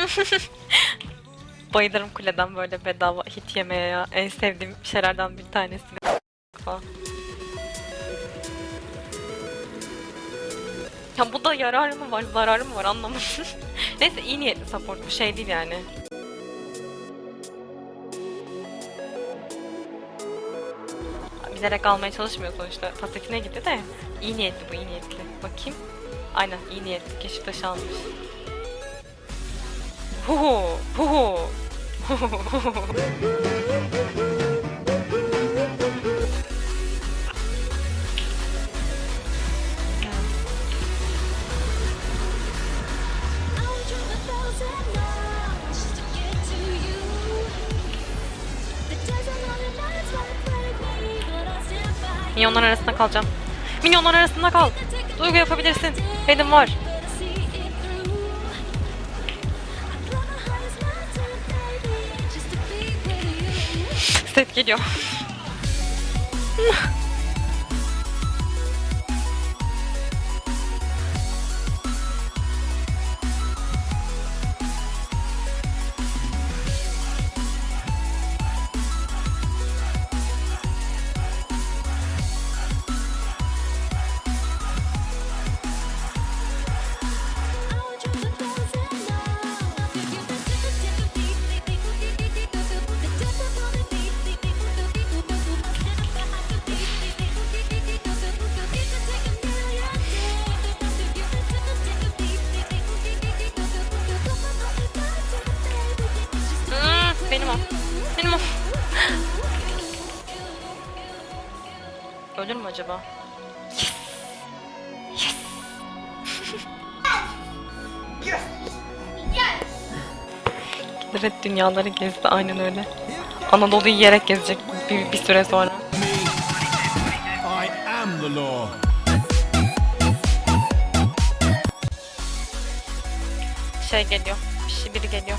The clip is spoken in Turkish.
Bayılırım kuleden böyle bedava hit yemeye ya. En sevdiğim şeylerden bir tanesi. Ya bu da yararı mı var, zararı mı var anlamadım. Neyse iyi niyetli support bu şey değil yani. Bilerek almaya çalışmıyor sonuçta. Pasifine gitti de iyi niyetli bu iyi niyetli. Bakayım. Aynen iyi niyetli. Keşiftaşı almış. Huhu, huhu. Minyonlar arasında kalacağım. Minyonlar arasında kal. Duygu yapabilirsin. Benim var. Set geliyor. Benim o. Ölür mü acaba? Evet dünyaları gezdi aynen öyle. Anadolu'yu yiyerek gezecek bir, bir süre sonra. I am the law. Şey geliyor. Bir şey biri geliyor.